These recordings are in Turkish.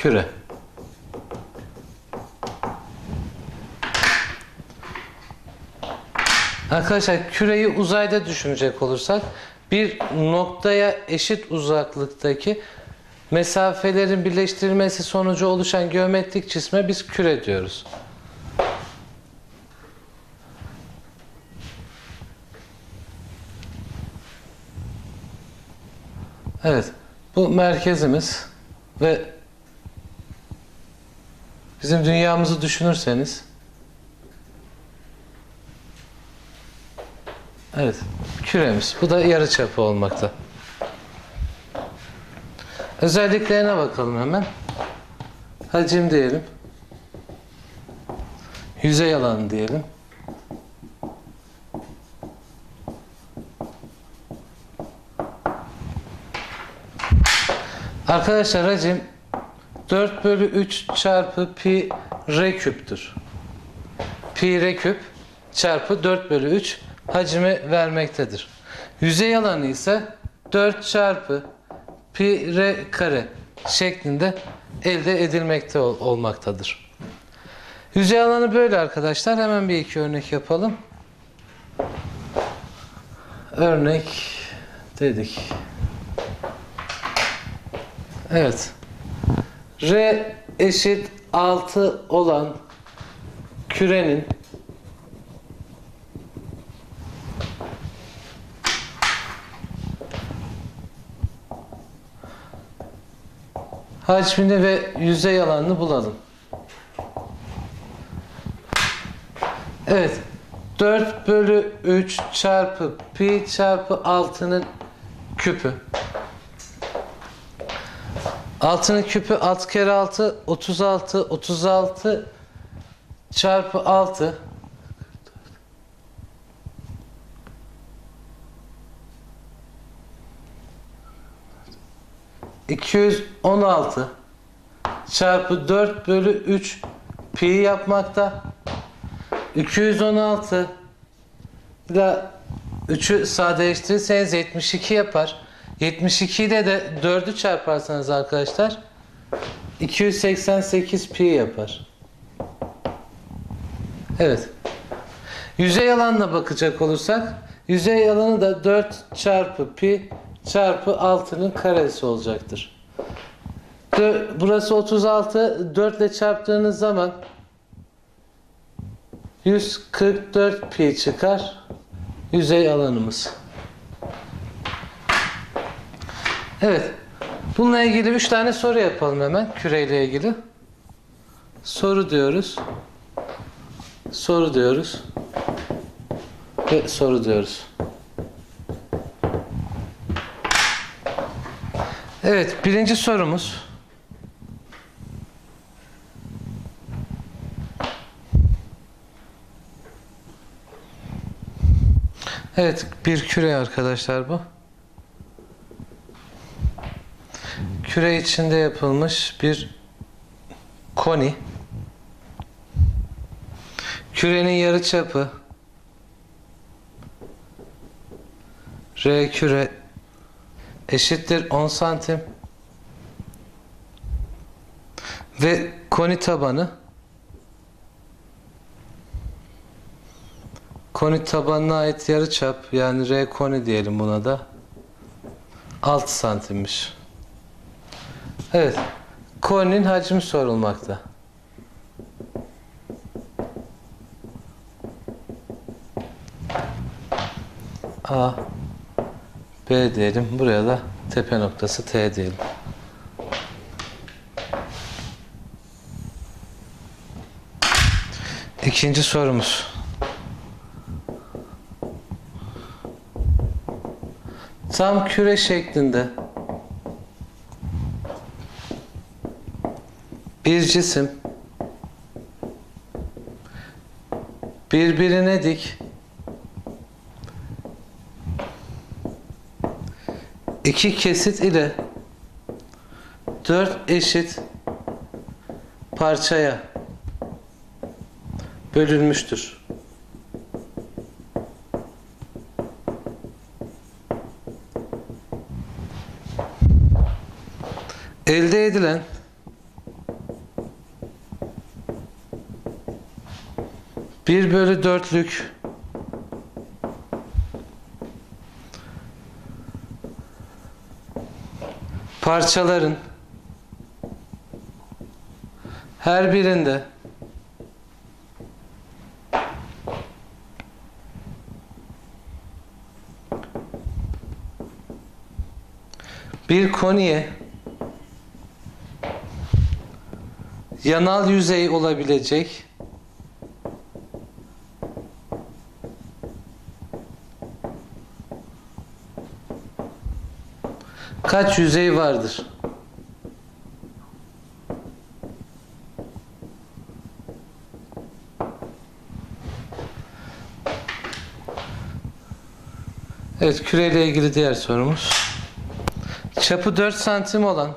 küre. Arkadaşlar küreyi uzayda düşünecek olursak bir noktaya eşit uzaklıktaki mesafelerin birleştirilmesi sonucu oluşan geometrik cisme biz küre diyoruz. Evet. Bu merkezimiz ve bizim dünyamızı düşünürseniz Evet. Küremiz. Bu da yarıçapı olmakta. Özelliklerine bakalım hemen. Hacim diyelim. Yüzey alanı diyelim. Arkadaşlar hacim 4 bölü 3 çarpı pi r küptür. Pi r küp çarpı 4 bölü 3 hacmi vermektedir. Yüzey alanı ise 4 çarpı pi r kare şeklinde elde edilmekte ol- olmaktadır. Yüzey alanı böyle arkadaşlar. Hemen bir iki örnek yapalım. Örnek dedik. Evet. R eşit 6 olan kürenin hacmini ve yüzey alanını bulalım. Evet. 4 bölü 3 çarpı pi çarpı 6'nın küpü. 6'nın küpü 6 kere 6 36 36 çarpı 6 216 çarpı 4 bölü 3 pi yapmakta. 216 ile 3'ü sadeleştirirseniz 72 yapar. 72 ile de 4'ü çarparsanız arkadaşlar 288 pi yapar. Evet. Yüzey alanına bakacak olursak yüzey alanı da 4 çarpı pi çarpı 6'nın karesi olacaktır. Burası 36 4 ile çarptığınız zaman 144 pi çıkar yüzey alanımız. Evet. Bununla ilgili 3 tane soru yapalım hemen küreyle ilgili. Soru diyoruz. Soru diyoruz. Ve soru diyoruz. Evet, birinci sorumuz. Evet, bir küre arkadaşlar bu. Küre içinde yapılmış bir koni. Kürenin yarıçapı R küre eşittir 10 santim ve koni tabanı koni tabanına ait yarıçap yani R koni diyelim buna da 6 santimmiş. Evet. Koninin hacmi sorulmakta. A B diyelim. Buraya da tepe noktası T diyelim. İkinci sorumuz. Tam küre şeklinde bir cisim birbirine dik iki kesit ile dört eşit parçaya bölünmüştür. Elde edilen 1 bölü 4'lük parçaların her birinde bir koniye yanal yüzey olabilecek kaç yüzey vardır? Evet, küreyle ilgili diğer sorumuz. Çapı 4 santim olan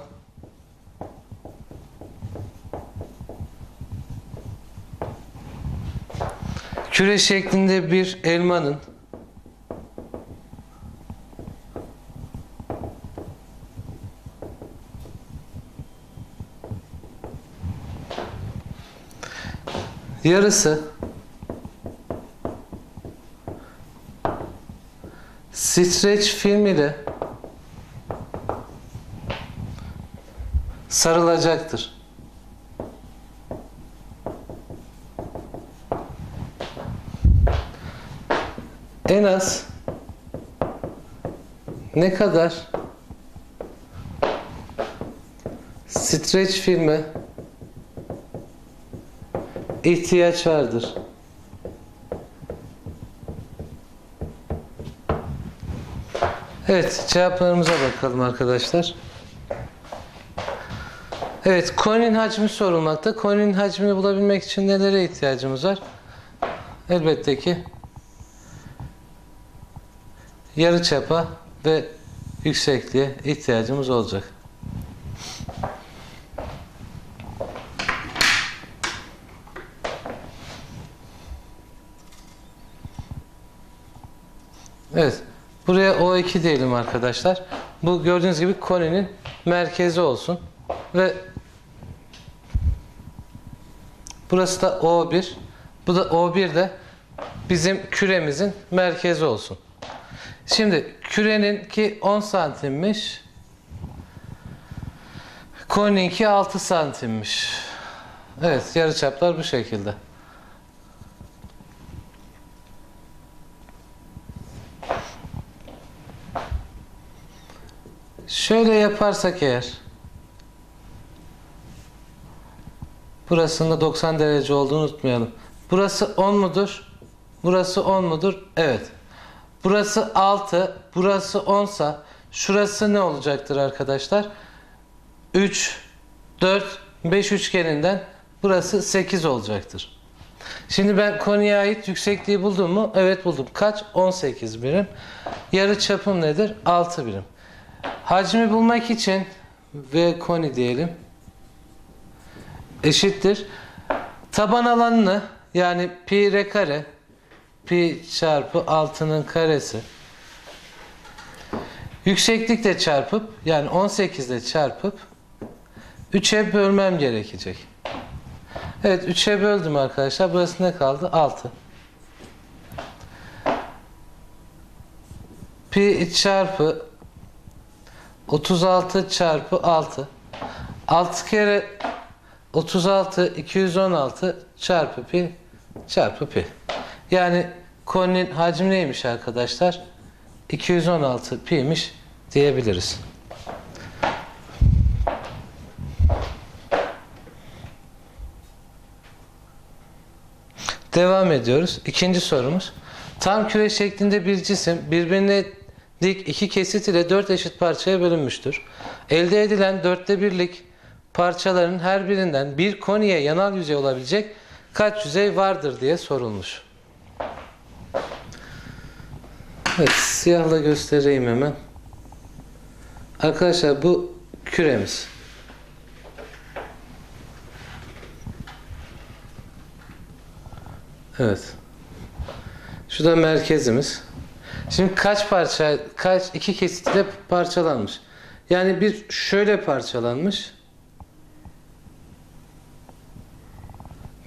küre şeklinde bir elmanın yarısı streç film ile sarılacaktır. En az ne kadar streç filme ihtiyaç vardır? Evet, cevaplarımıza bakalım arkadaşlar. Evet, koninin hacmi sorulmakta. Koninin hacmini bulabilmek için nelere ihtiyacımız var? Elbette ki yarı çapa ve yüksekliğe ihtiyacımız olacak. Evet. Buraya O2 diyelim arkadaşlar. Bu gördüğünüz gibi koninin merkezi olsun. Ve burası da O1. Bu da O1 de bizim küremizin merkezi olsun. Şimdi kürenin ki 10 santimmiş. Konininki 6 santimmiş. Evet yarıçaplar bu şekilde. Şöyle yaparsak eğer burasının da 90 derece olduğunu unutmayalım. Burası 10 mudur? Burası 10 mudur? Evet. Burası 6, burası 10 sa şurası ne olacaktır arkadaşlar? 3, 4, 5 üçgeninden burası 8 olacaktır. Şimdi ben konuya ait yüksekliği buldum mu? Evet buldum. Kaç? 18 birim. Yarı çapım nedir? 6 birim. Hacmi bulmak için V koni diyelim. Eşittir. Taban alanını yani pi r kare pi çarpı 6'nın karesi yükseklikle çarpıp yani 18 ile çarpıp 3'e bölmem gerekecek. Evet 3'e böldüm arkadaşlar. Burası ne kaldı? 6. Pi çarpı 36 çarpı 6. 6 kere 36 216 çarpı pi çarpı pi. Yani koninin hacmi neymiş arkadaşlar? 216 pi'miş diyebiliriz. Devam ediyoruz. İkinci sorumuz. Tam küre şeklinde bir cisim birbirine dik iki kesit ile dört eşit parçaya bölünmüştür. Elde edilen dörtte birlik parçaların her birinden bir koniye yanal yüzey olabilecek kaç yüzey vardır diye sorulmuş. Evet, siyahla göstereyim hemen. Arkadaşlar bu küremiz. Evet. Şu da merkezimiz. Şimdi kaç parça, kaç iki kesitle parçalanmış. Yani bir şöyle parçalanmış.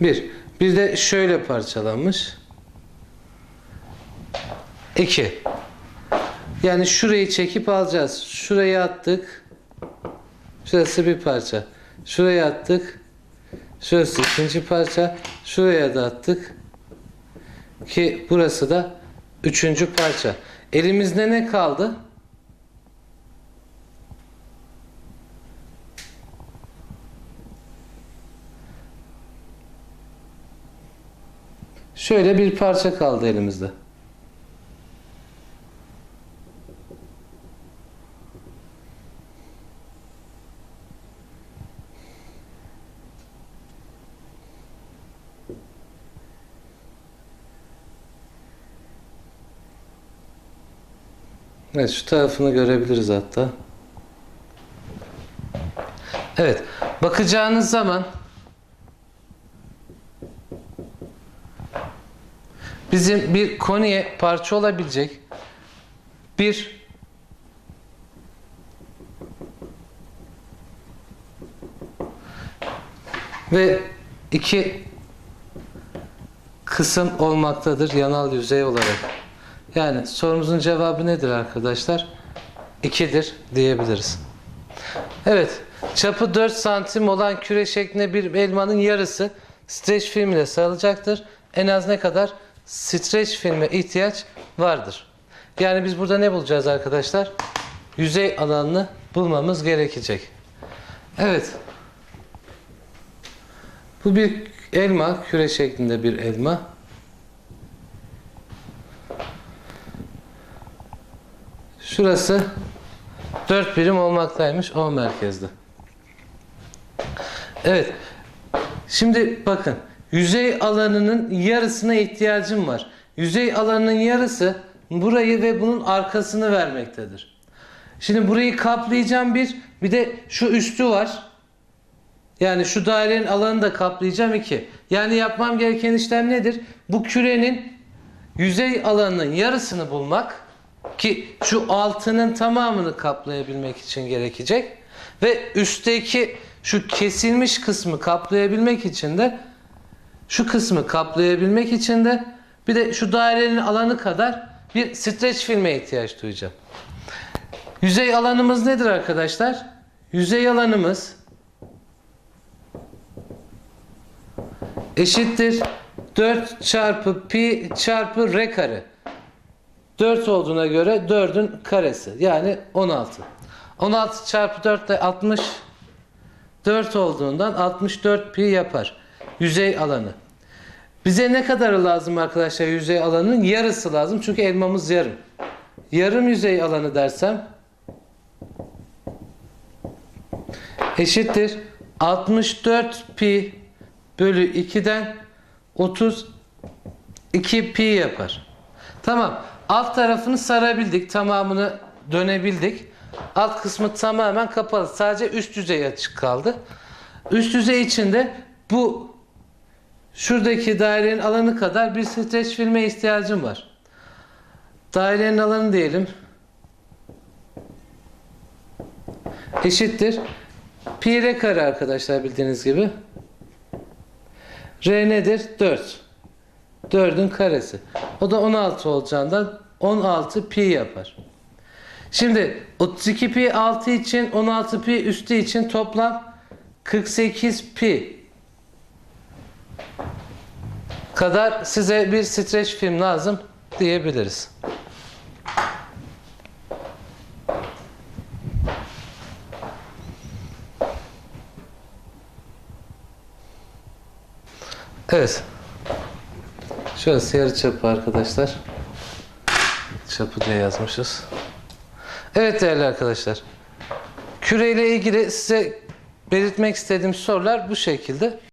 Bir. Bir de şöyle parçalanmış. 2. Yani şurayı çekip alacağız. Şurayı attık. Şurası bir parça. Şuraya attık. Şurası ikinci parça. Şuraya da attık. Ki burası da üçüncü parça. Elimizde ne kaldı? Şöyle bir parça kaldı elimizde. Evet şu tarafını görebiliriz hatta. Evet bakacağınız zaman bizim bir koniye parça olabilecek bir ve iki kısım olmaktadır yanal yüzey olarak. Yani sorumuzun cevabı nedir arkadaşlar? 2'dir diyebiliriz. Evet, çapı 4 santim olan küre şeklinde bir elmanın yarısı streç film ile sarılacaktır. En az ne kadar streç filme ihtiyaç vardır? Yani biz burada ne bulacağız arkadaşlar? Yüzey alanını bulmamız gerekecek. Evet. Bu bir elma, küre şeklinde bir elma. Şurası 4 birim olmaktaymış o merkezde. Evet. Şimdi bakın. Yüzey alanının yarısına ihtiyacım var. Yüzey alanının yarısı burayı ve bunun arkasını vermektedir. Şimdi burayı kaplayacağım bir. Bir de şu üstü var. Yani şu dairenin alanını da kaplayacağım iki. Yani yapmam gereken işlem nedir? Bu kürenin yüzey alanının yarısını bulmak ki şu altının tamamını kaplayabilmek için gerekecek ve üstteki şu kesilmiş kısmı kaplayabilmek için de şu kısmı kaplayabilmek için de bir de şu dairenin alanı kadar bir streç filme ihtiyaç duyacağım. Yüzey alanımız nedir arkadaşlar? Yüzey alanımız eşittir 4 çarpı pi çarpı r kare. 4 olduğuna göre 4'ün karesi. Yani 16. 16 çarpı 4 de 60. 4 olduğundan 64 pi yapar. Yüzey alanı. Bize ne kadar lazım arkadaşlar yüzey alanının? Yarısı lazım. Çünkü elmamız yarım. Yarım yüzey alanı dersem eşittir 64 pi bölü 2'den 32 pi yapar. Tamam. Alt tarafını sarabildik. Tamamını dönebildik. Alt kısmı tamamen kapalı. Sadece üst yüzey açık kaldı. Üst yüzey içinde bu şuradaki dairenin alanı kadar bir streç filme ihtiyacım var. Dairenin alanı diyelim. Eşittir. Pi r kare arkadaşlar bildiğiniz gibi. R nedir? 4. 4'ün karesi. O da 16 olacağından 16 pi yapar. Şimdi 32 pi altı için 16 pi üstü için toplam 48 pi kadar size bir streç film lazım diyebiliriz. Evet. Şurası yarı çapı arkadaşlar. Çapı diye yazmışız. Evet değerli arkadaşlar. Küre ile ilgili size belirtmek istediğim sorular bu şekilde.